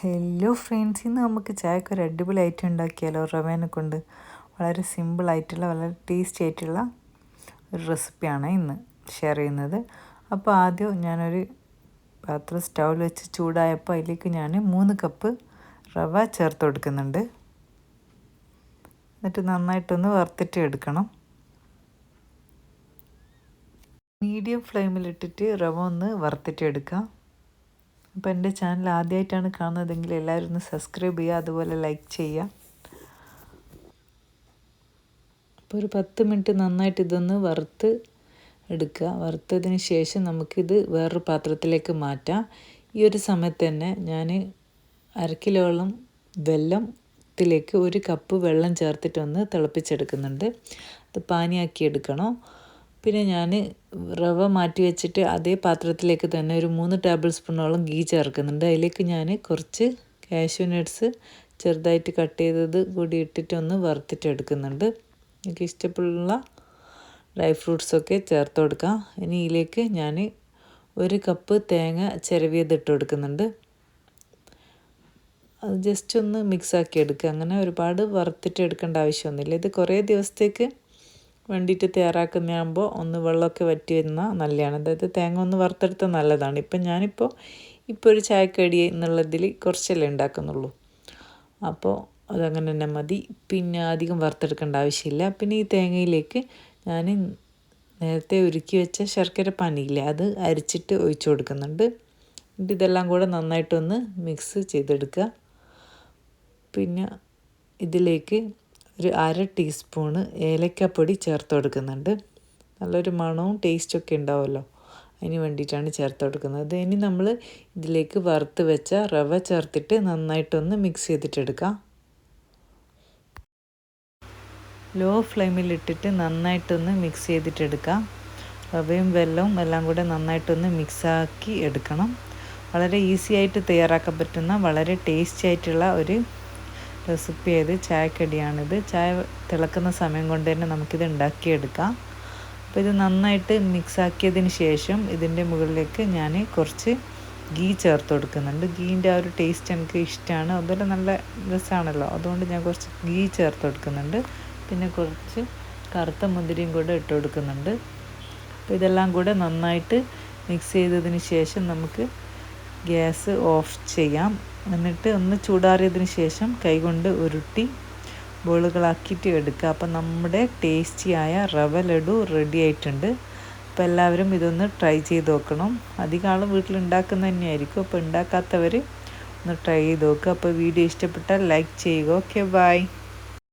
Hello friends ഇന്ന് നമുക്ക് ചായക്ക് ഒരു അടിപൊളി ഐറ്റം ഉണ്ടാക്കിയാലോ റവേനെ കൊണ്ട്. വളരെ സിമ്പിളായിട്ടുള്ള വളരെ ടേസ്റ്റി ആയിട്ടുള്ള ഒരു റെസിപ്പിയാണ് ഇന്ന് ഷെയർ ചെയ്യുന്നത്. അപ്പോൾ ആദ്യം ഞാനൊരു പാത്രം സ്റ്റൗവിൽ വെച്ച് ചൂടായപ്പോൾ അതിലേക്ക് ഞാൻ മൂന്ന് കപ്പ് റവ ചേർത്ത് കൊടുക്കുന്നുണ്ട്. എന്നിട്ട് നന്നായിട്ടൊന്ന് വറുത്തിട്ട് എടുക്കണം. മീഡിയം ഫ്ലെയിമിലിട്ടിട്ട് റവ ഒന്ന് വറുത്തിട്ട് എടുക്കാം. അപ്പോൾ എന്റെ ചാനൽ ആദ്യമായിട്ടാണ് കാണുന്നതെങ്കിൽ എല്ലാവരും ഒന്ന് സബ്സ്ക്രൈബ് ചെയ്യുക അതുപോലെ ലൈക്ക് ചെയ്യുക. അപ്പോൾ ഒരു പത്ത് മിനിറ്റ് നന്നായിട്ട് ഇതൊന്ന് വറുത്ത് എടുക്കുക. വറുത്തതിന് ശേഷം നമുക്കിത് വേറൊരു പാത്രത്തിലേക്ക് മാറ്റാം. ഈ ഒരു സമയത്ത് തന്നെ ഞാൻ അര കിലോളം വെല്ലത്തിലേക്ക് ഒരു കപ്പ് വെള്ളം ചേർത്തിട്ടൊന്ന് തിളപ്പിച്ചെടുക്കുന്നുണ്ട്. അത് പാനിയാക്കി എടുക്കണം. പിന്നെ ഞാൻ റവ മാറ്റി വെച്ചിട്ട് അതേ പാത്രത്തിലേക്ക് തന്നെ ഒരു മൂന്ന് ടേബിൾ സ്പൂണോളം ഗീ ചേർക്കുന്നുണ്ട്. അതിലേക്ക് ഞാൻ കുറച്ച് കാഷ്യൂ നട്ട്സ് ചെറുതായിട്ട് കട്ട് ചെയ്തത് കൂടി ഇട്ടിട്ടൊന്ന് വറുത്തിട്ട് എടുക്കുന്നുണ്ട് എനിക്ക് ഇഷ്ടമുള്ള ഡ്രൈ ഫ്രൂട്ട്സൊക്കെ ചേർത്ത് കൊടുക്കാം. ഇനി ഇതിലേക്ക് ഞാൻ ഒരു കപ്പ് തേങ്ങ ചിരവിയത് ഇട്ട് കൊടുക്കുന്നുണ്ട്. അത് ജസ്റ്റ് ഒന്ന് മിക്സാക്കി എടുക്കുക. അങ്ങനെ ഒരുപാട് വറുത്തിട്ട് എടുക്കേണ്ട ആവശ്യമൊന്നുമില്ല. ഇത് കുറേ ദിവസത്തേക്ക് വേണ്ടിയിട്ട് തയ്യാറാക്കുന്നതാകുമ്പോൾ ഒന്ന് വെള്ളമൊക്കെ വറ്റി വരുന്ന നല്ലതാണ്. അതായത് തേങ്ങ ഒന്ന് വറുത്തെടുത്ത നല്ലതാണ്. ഇപ്പം ഞാനിപ്പോൾ ഇപ്പോൾ ഒരു ചായക്കടി എന്നുള്ളതിൽ കുറച്ചല്ലേ ഉണ്ടാക്കുന്നുള്ളൂ. അപ്പോൾ അതങ്ങനെ തന്നെ മതി. പിന്നെ അധികം വറുത്തെടുക്കേണ്ട ആവശ്യമില്ല. പിന്നെ ഈ തേങ്ങയിലേക്ക് ഞാൻ നേരത്തെ ഉരുക്കി വെച്ച ശർക്കര പനിയില്ല അത് അരിച്ചിട്ട് ഒഴിച്ചു കൊടുക്കുന്നുണ്ട്. എന്നിട്ട് ഇതെല്ലാം കൂടെ നന്നായിട്ടൊന്ന് മിക്സ് ചെയ്തെടുക്കുക. പിന്നെ ഇതിലേക്ക് ഒരു അര ടീസ്പൂണ് ഏലക്കപ്പൊടി ചേർത്ത് കൊടുക്കുന്നുണ്ട്. നല്ലൊരു മണവും ടേസ്റ്റൊക്കെ ഉണ്ടാവുമല്ലോ. അതിന് വേണ്ടിയിട്ടാണ് ചേർത്ത് കൊടുക്കുന്നത്. ഇനി നമ്മൾ ഇതിലേക്ക് വറുത്ത് വെച്ച റവ ചേർത്തിട്ട് നന്നായിട്ടൊന്ന് മിക്സ് ചെയ്തിട്ടെടുക്കാം. ലോ ഫ്ലെയിമിലിട്ടിട്ട് നന്നായിട്ടൊന്ന് മിക്സ് ചെയ്തിട്ടെടുക്കാം. റവയും വെല്ലവും എല്ലാം കൂടെ നന്നായിട്ടൊന്ന് മിക്സാക്കി എടുക്കണം. വളരെ ഈസി ആയിട്ട് തയ്യാറാക്കാൻ പറ്റുന്ന വളരെ ടേസ്റ്റി ആയിട്ടുള്ള ഒരു റെസിപ്പി ചെയ്ത് ചായക്കടിയാണിത്. ചായ തിളക്കുന്ന സമയം കൊണ്ട് തന്നെ നമുക്കിത് ഉണ്ടാക്കിയെടുക്കാം. അപ്പോൾ ഇത് നന്നായിട്ട് മിക്സാക്കിയതിന് ശേഷം ഇതിന്റെ മുകളിലേക്ക് ഞാൻ കുറച്ച് ഗീ ചേർത്ത് കൊടുക്കുന്നുണ്ട്. ഗീന്റെ ആ ഒരു ടേസ്റ്റ് എനിക്ക് ഇഷ്ടമാണ്. അതുപോലെ നല്ല രസമാണല്ലോ. അതുകൊണ്ട് ഞാൻ കുറച്ച് ഗീ ചേർത്ത് കൊടുക്കുന്നുണ്ട്. പിന്നെ കുറച്ച് കറുത്ത മുന്തിരിയും കൂടെ ഇട്ട് കൊടുക്കുന്നുണ്ട്. അപ്പോൾ ഇതെല്ലാം കൂടെ നന്നായിട്ട് മിക്സ് ചെയ്തതിന് ശേഷം നമുക്ക് ഗ്യാസ് ഓഫ് ചെയ്യാം. എന്നിട്ട് ഒന്ന് ചൂടാറിയതിന് ശേഷം കൈകൊണ്ട് ഉരുട്ടി ബോളുകളാക്കിയിട്ട് എടുക്കുക. അപ്പം നമ്മുടെ ടേസ്റ്റിയായ റവ ലഡു റെഡി ആയിട്ടുണ്ട്. അപ്പോൾ എല്ലാവരും ഇതൊന്ന് ട്രൈ ചെയ്ത് നോക്കണം. അധികം ആളും വീട്ടിൽ ഉണ്ടാക്കുന്ന തന്നെയായിരിക്കും. അപ്പോൾ ഉണ്ടാക്കാത്തവർ ഒന്ന് ട്രൈ ചെയ്ത് നോക്കുക. അപ്പോൾ വീഡിയോ ഇഷ്ടപ്പെട്ടാൽ ലൈക്ക് ചെയ്യുക. Okay bye